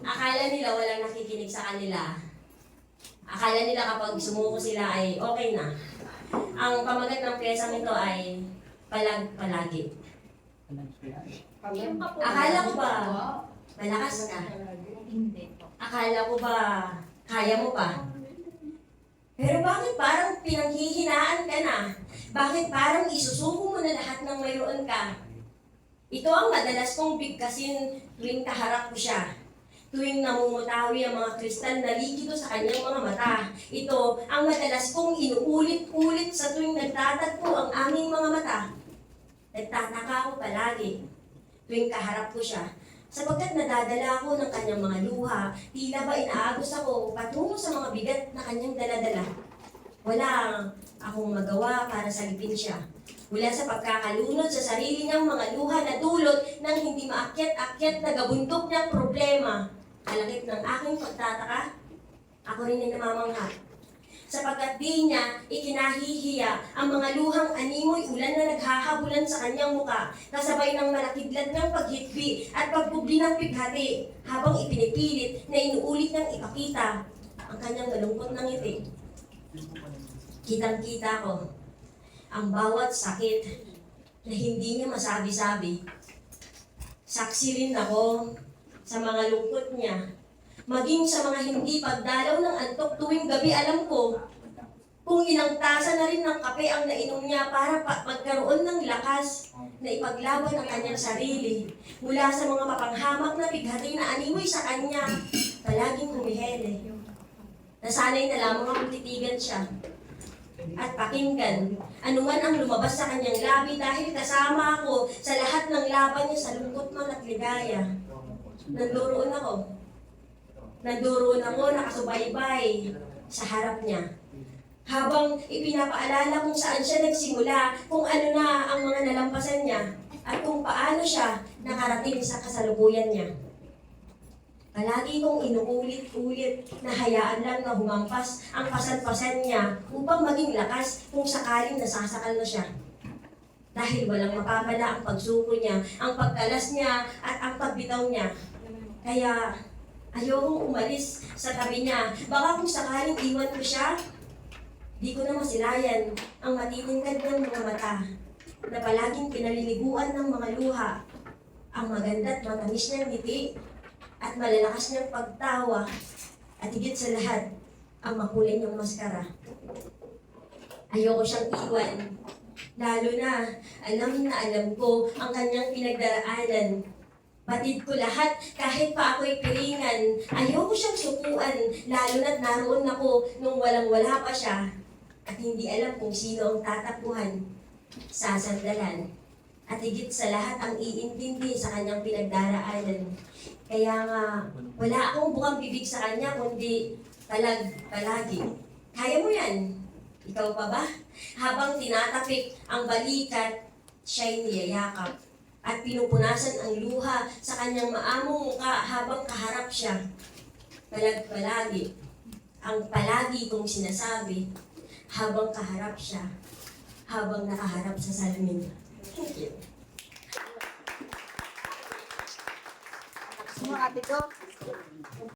Akala nila walang nakikinig sa kanila. Akala nila kapag sumuko sila ay okay na. Ang pamagat ng pyesa nito ay palag palagi. Akala ko ba malakas ka? Akala ko ba kaya mo pa? Pero bakit parang pinanghihinaan ka na? Bakit parang isusuko mo na lahat ng mayroon ka? Ito ang madalas kong bigkasin tuwing kaharap ko siya. Tuwing namumutawi ang mga kristal na likido sa kanyang mga mata. Ito ang madalas kong inuulit-ulit sa tuwing nagtatagpo ang aming mga mata. Nagtataka ako palagi tuwing kaharap ko siya sapagkat nadadala ako ng kanyang mga luha, tila ba inaagos ako patungo sa mga bigat na kanyang daladala. Wala akong magawa para salipin siya. Mula sa pagkakalunod sa sarili niyang mga luha na dulot ng hindi maakyat-akyat na gabundok niyang problema. Kalakip ng aking pagtataka, ako rin ay namamangha. Sapagkat di niya ikinahihiya ang mga luhang animoy ulan na naghahabulan sa kanyang muka, kasabay ng malakidlad ng paghitbi at pagbubli ng pighati, habang ipinipilit na inuulit niyang ipakita ang kanyang malungkot ng ngiti. Kitang-kita ko ang bawat sakit na hindi niya masabi-sabi. Saksi rin ako sa mga lungkot niya. Maging sa mga hindi pagdalaw ng antok tuwing gabi alam ko kung ilang tasa na rin ng kape ang nainom niya para pa- magkaroon ng lakas na ipaglaban ang kanyang sarili. Mula sa mga mapanghamak na bighati na animoy sa kanya palaging humihele. Nasanay na lamang akong titigan siya at pakinggan anuman ang lumabas sa kanyang labi dahil kasama ako sa lahat ng laban niya sa lungkot man at ligaya nandoon ako Nandoon ako nakasubaybay sa harap niya. Habang ipinapaalala kung saan siya nagsimula, kung ano na ang mga nalampasan niya, at kung paano siya nakarating sa kasalukuyan niya. Palagi kong inuulit-ulit na hayaan lang na humampas ang pasan-pasan niya upang maging lakas kung sakaling nasasakal na siya. Dahil walang mapapala ang pagsuko niya, ang pagkalas niya at ang pagbitaw niya. Kaya ayokong umalis sa tabi niya. Baka kung sakaling iwan ko siya, di ko na masilayan ang matitingkad ng mga mata na palaging pinaliliguan ng mga luha. Ang maganda at matamis niyang ngiti at malalakas niyang pagtawa at higit sa lahat, ang makulay niyang maskara. Ayoko siyang iwan. Lalo na, alam na alam ko ang kanyang pinagdaraanan Batid ko lahat, kahit pa ako'y piringan. Ayoko siyang sukuan, lalo na't naroon ako nung walang-wala pa siya. At hindi alam kung sino ang tatakbuhan. Sasandalan. At higit sa lahat ang iintindi sa kanyang pinagdaraanan. Kaya nga, wala akong bukang bibig sa kanya, kundi talag palagi. Kaya mo yan. Ikaw pa ba? Habang tinatapik ang balikat, siya'y niyayakap at pinupunasan ang luha sa kanyang maamong muka habang kaharap siya. Palag-palagi, ang palagi kong sinasabi habang kaharap siya, habang nakaharap sa salamin. Thank you. Mga ate ko,